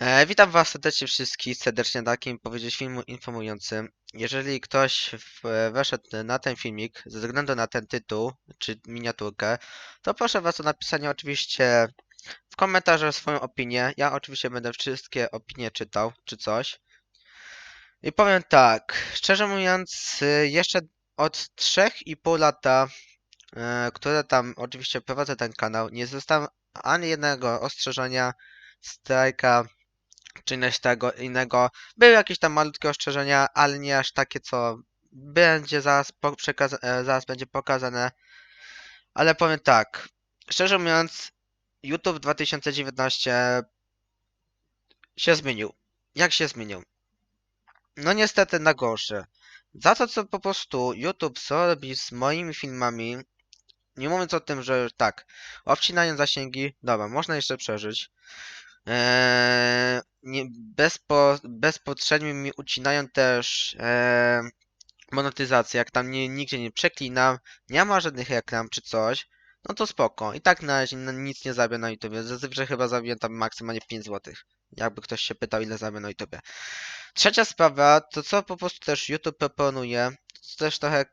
E, witam was serdecznie wszystkich, serdecznie na takim powiedzieć filmu informującym. Jeżeli ktoś w, e, weszedł na ten filmik ze względu na ten tytuł, czy miniaturkę, to proszę was o napisanie oczywiście w komentarzu swoją opinię. Ja oczywiście będę wszystkie opinie czytał, czy coś. I powiem tak, szczerze mówiąc, y, jeszcze od 3,5 lata, e, które tam oczywiście prowadzę ten kanał, nie zostałem ani jednego ostrzeżenia, strajka, czy coś tego innego. Były jakieś tam malutkie ostrzeżenia, ale nie aż takie, co będzie zaraz, po, e, zaraz będzie pokazane. Ale powiem tak, szczerze mówiąc, YouTube 2019 się zmienił. Jak się zmienił? No niestety na gorsze. Za to, co po prostu YouTube co robi z moimi filmami, nie mówiąc o tym, że tak, obcinają zasięgi, dobra, można jeszcze przeżyć. Eee, nie, bezpo, bezpośrednio mi ucinają też eee, monetyzację, jak tam nie, nigdzie nie przeklinam, nie ma żadnych reklam czy coś, no to spoko. I tak na razie nic nie zabiję na YouTubie. Zazwyczaj chyba zabiję tam maksymalnie 5 zł. Jakby ktoś się pytał, ile zabiję na YouTubie. Trzecia sprawa, to co po prostu też YouTube proponuje, to też trochę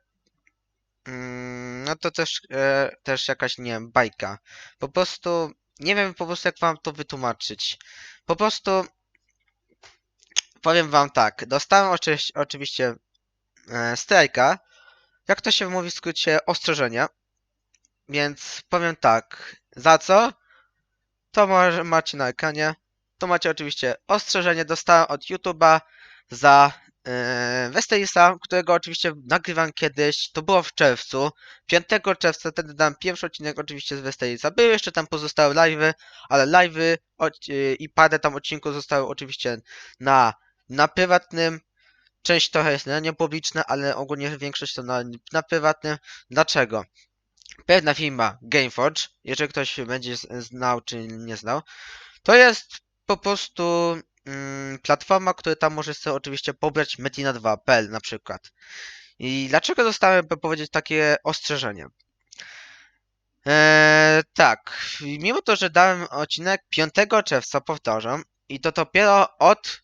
mm, no to też, e, też jakaś, nie wiem, bajka. Po prostu nie wiem po prostu jak wam to wytłumaczyć. Po prostu powiem wam tak, dostałem oczywiście, oczywiście e, strajka, jak to się mówi w skrócie, ostrzeżenia. Więc powiem tak, za co? To macie na ekranie. To macie oczywiście ostrzeżenie, dostałem od YouTube'a za Westerisa, którego oczywiście nagrywam kiedyś, to było w czerwcu. 5 czerwca wtedy dałem pierwszy odcinek oczywiście z Westerisa. Były jeszcze tam pozostałe live'y, ale live'y y, i parę tam odcinków zostały oczywiście na, na prywatnym. Część trochę jest na niepubliczne, ale ogólnie większość to na, na prywatnym. Dlaczego? Pewna firma Gameforge, jeżeli ktoś będzie znał czy nie znał, to jest po prostu platforma, która tam może sobie oczywiście pobrać Metina 2.pl na przykład. I dlaczego dostałem, by powiedzieć, takie ostrzeżenie? Eee, tak, mimo to, że dałem odcinek 5 czerwca, powtarzam, i to dopiero od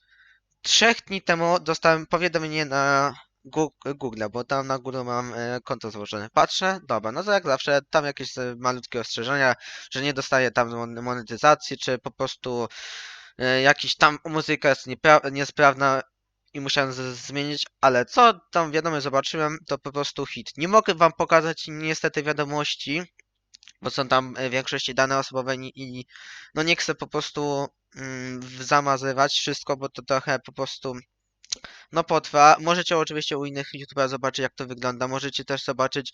3 dni temu dostałem powiadomienie na Google, bo tam na Google mam e, konto złożone. Patrzę, dobra, no to jak zawsze, tam jakieś e, malutkie ostrzeżenia, że nie dostaję tam mon- monetyzacji, czy po prostu jakiś tam muzyka jest niesprawna i musiałem zmienić, ale co tam wiadomo zobaczyłem, to po prostu hit. Nie mogę wam pokazać niestety wiadomości, bo są tam e, w większości dane osobowe i, no nie chcę po prostu mm, zamazywać wszystko, bo to trochę po prostu no potrwa. Możecie oczywiście u innych youtuberów zobaczyć jak to wygląda, możecie też zobaczyć,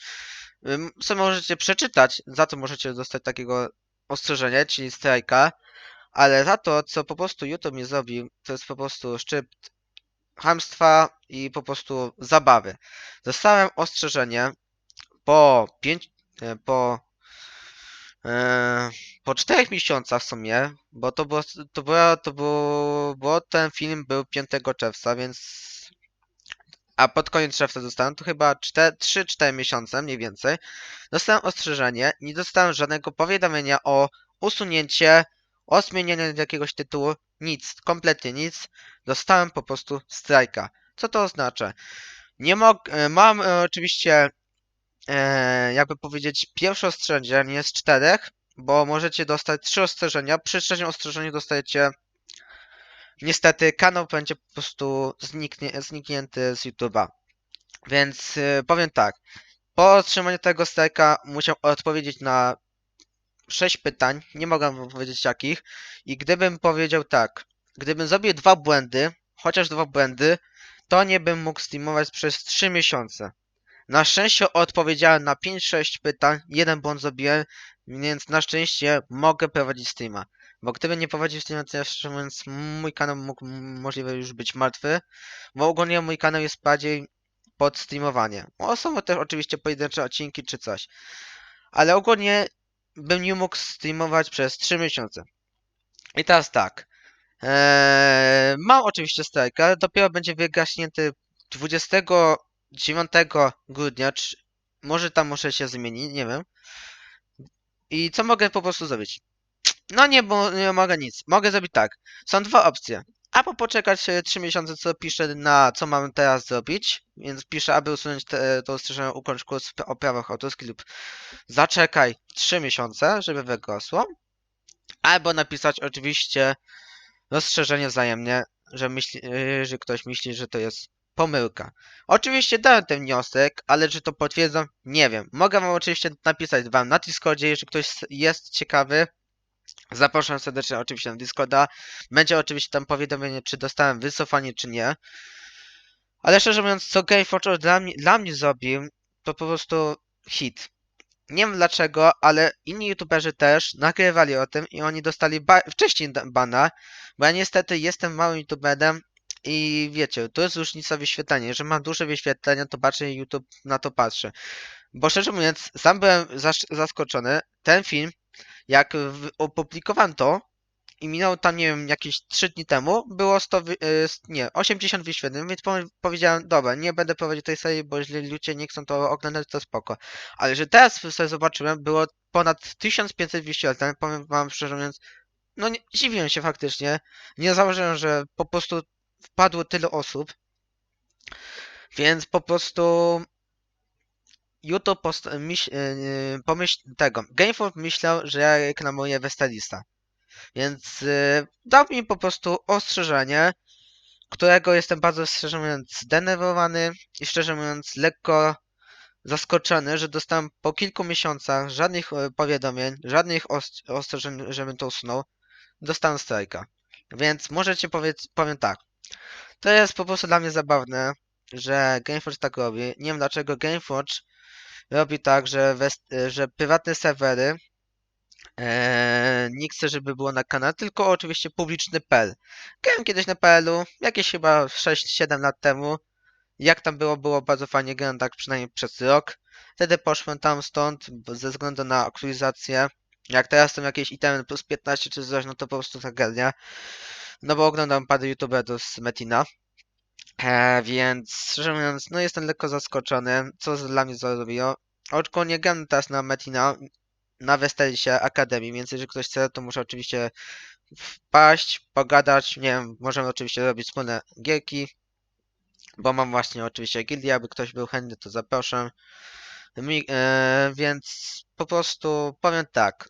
sobie możecie przeczytać, za to możecie dostać takiego ostrzeżenia, czyli strajka, ale za to, co po prostu YouTube mi zrobił, to jest po prostu szczyt chamstwa i po prostu zabawy. Dostałem ostrzeżenie po 5, po e, po miesiącach w sumie, bo to było, to było, to było, bo ten film był 5 czerwca, więc a pod koniec czerwca dostałem, to chyba 3-4 miesiące mniej więcej, dostałem ostrzeżenie, nie dostałem żadnego powiadomienia o usunięcie, o zmienieniu jakiegoś tytułu, nic, kompletnie nic, dostałem po prostu strajka. Co to oznacza? Nie mog, e, mam e, oczywiście, e, jakby powiedzieć, pierwsze ostrzeżenie z czterech, bo możecie dostać trzy ostrzeżenia, przy trzecim ostrzeżeniu dostajecie niestety kanał będzie po prostu zniknie, zniknięty z YouTube'a. Więc y, powiem tak. Po otrzymaniu tego strajka musiał odpowiedzieć na 6 pytań. Nie mogę wam powiedzieć jakich. I gdybym powiedział tak. Gdybym zrobił dwa błędy, chociaż dwa błędy, to nie bym mógł streamować przez 3 miesiące. Na szczęście odpowiedziałem na 5-6 pytań, jeden błąd zrobiłem, więc na szczęście mogę prowadzić streama. Bo gdybym nie prowadził streama, to ja szczerze mówiąc, mój kanał mógł możliwe już być martwy. Bo ogólnie mój kanał jest bardziej pod streamowanie. Są też oczywiście pojedyncze odcinki czy coś. Ale ogólnie bym nie mógł streamować przez 3 miesiące. I teraz tak. Eee, mam oczywiście strajka, dopiero będzie wygaśnięty 29 grudnia, czy może tam muszę się zmienić, nie wiem. I co mogę po prostu zrobić? No nie, bo nie mogę nic. Mogę zrobić tak. Są dwa opcje. Albo poczekać e, 3 miesiące, co piszę na co mam teraz zrobić. Więc piszę, aby usunąć te, to ostrzeżenie, ukończ kurs o prawach autorskich lub zaczekaj 3 miesiące, żeby wyrosło. Albo napisać oczywiście rozszerzenie wzajemnie, że, myśli, yy, że ktoś myśli, że to jest pomyłka. Oczywiście dałem ten wniosek, ale czy to potwierdzam, nie wiem. Mogę wam oczywiście napisać wam na Discordzie, jeżeli ktoś jest ciekawy. Zapraszam serdecznie oczywiście na Discorda. Będzie oczywiście tam powiadomienie, czy dostałem wycofanie, czy nie. Ale szczerze mówiąc, co GameForge dla mnie, dla mnie zrobił, to po prostu hit. Nie wiem dlaczego, ale inni youtuberzy też nagrywali o tym i oni dostali ba wcześniej bana, bo ja niestety jestem małym youtuberem i wiecie, to jest różnica wyświetlenia. Jeżeli mam duże wyświetlenia, to bardziej YouTube na to patrzy. Bo szczerze mówiąc, sam byłem zaskoczony. Ten film, jak opublikowałem to i minęło tam, nie wiem, jakieś 3 dni temu, było 100, wy- y, nie, 80 wyświetleń, więc po- powiedziałem, dobra, nie będę prowadził tej serii, bo jeżeli ludzie nie chcą to oglądać, to spoko. Ale że teraz sobie zobaczyłem, było ponad 1500 wyświetleń, powiem wam szczerze mówiąc, no nie, dziwiłem się faktycznie. Nie założyłem, że po prostu wpadło tyle osób. Więc po prostu YouTube post- myśl, yy, pomyśl tego. GameFound myślał, że ja reklamuję Vestelista. Więc yy, dał mi po prostu ostrzeżenie, którego jestem bardzo szczerze mówiąc zdenerwowany i szczerze mówiąc lekko zaskoczony, że dostałem po kilku miesiącach żadnych e, powiadomień, żadnych ost- ostrzeżeń, żebym to usunął. Dostałem strajka. Więc możecie powiedzieć, powiem tak. To jest po prostu dla mnie zabawne, że Gameforge tak robi. Nie wiem dlaczego Gameforge robi tak, że, że prywatne serwery e, nie chce, żeby było na kanale, tylko oczywiście publiczny PL. Grałem kiedyś na PL-u, jakieś chyba 6-7 lat temu. Jak tam było, było bardzo fajnie, grałem tak przynajmniej przez rok. Wtedy poszłem tam stąd ze względu na aktualizację. Jak teraz są jakieś itemy plus 15 czy coś, no to po prostu tragedia. No bo oglądam parę youtuberów z Metina. E, więc szczerze mówiąc, no jestem lekko zaskoczony, co dla mnie zrobiło. Oczko nie gram teraz na Metina, na Westelisie Akademii, więc jeżeli ktoś chce, to muszę oczywiście wpaść, pogadać, nie wiem, możemy oczywiście robić wspólne gierki, bo mam właśnie oczywiście gildię, aby ktoś był chętny, to zapraszam. Mi, e, więc po prostu powiem tak.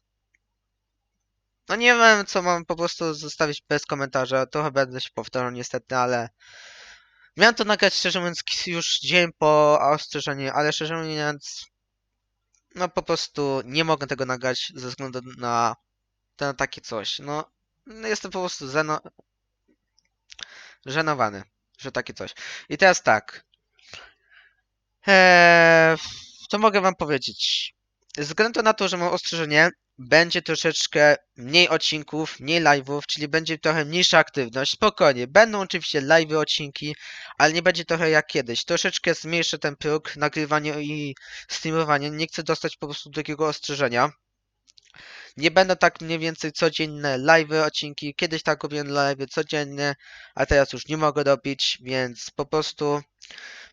No nie wiem, co mam po prostu zostawić bez komentarza, trochę będę się powtarzał niestety, ale miałem to nagrać szczerze mówiąc już dzień po ostrzeżeniu, ale szczerze mówiąc, no po prostu nie mogę tego nagrać ze względu na, na takie coś. No, no jestem po prostu zeno, żenowany, że takie coś. I teraz tak. Eee, co mogę wam powiedzieć? Ze względu na to, że mam ostrzeżenie, będzie troszeczkę mniej odcinków, mniej live'ów, czyli będzie trochę mniejsza aktywność. Spokojnie, będą oczywiście live'y, odcinki, ale nie będzie trochę jak kiedyś. Troszeczkę zmniejszę ten próg nagrywania i streamowania. Nie chcę dostać po prostu takiego ostrzeżenia. Nie będą tak mniej więcej codzienne live'y, odcinki. Kiedyś tak robiłem live'y codziennie, a teraz już nie mogę robić, więc po prostu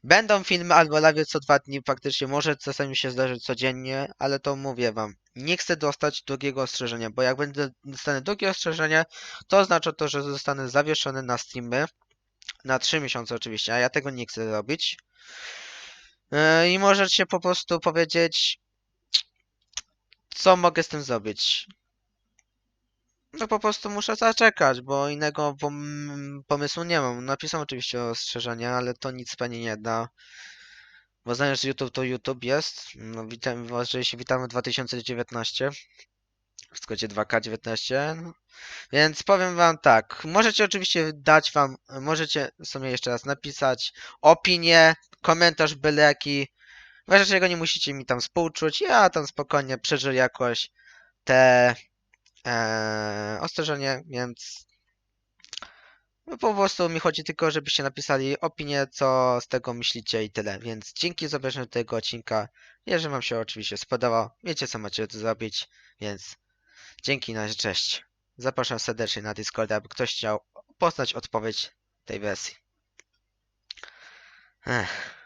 Będą filmy albo live co dwa dni, faktycznie może czasami się zdarzyć codziennie, ale to mówię wam. Nie chcę dostać drugiego ostrzeżenia, bo jak będę dostanę drugie ostrzeżenie, to oznacza to, że zostanę zawieszony na streamy. Na 3 miesiące oczywiście, a ja tego nie chcę robić. Yy, I możecie po prostu powiedzieć, co mogę z tym zrobić. No po prostu muszę zaczekać, bo innego pom pomysłu nie mam. Napisałem oczywiście ostrzeżenie, ale to nic pewnie nie da. Bo znając YouTube to YouTube jest. No witam, oczywiście witamy w 2019. W skrócie 2K19. No. Więc powiem wam tak. Możecie oczywiście dać wam, możecie sobie jeszcze raz napisać opinię, komentarz byle jaki. Razie czego nie musicie mi tam współczuć. Ja tam spokojnie przeżyję jakoś te e, ostrzeżenie, więc no po prostu mi chodzi tylko, żebyście napisali opinię, co z tego myślicie i tyle. Więc dzięki za obejrzenie tego odcinka. Jeżeli wam się oczywiście spodobał, wiecie co macie tu zrobić, więc dzięki na cześć. Zapraszam serdecznie na Discord, aby ktoś chciał poznać odpowiedź tej wersji. Ech.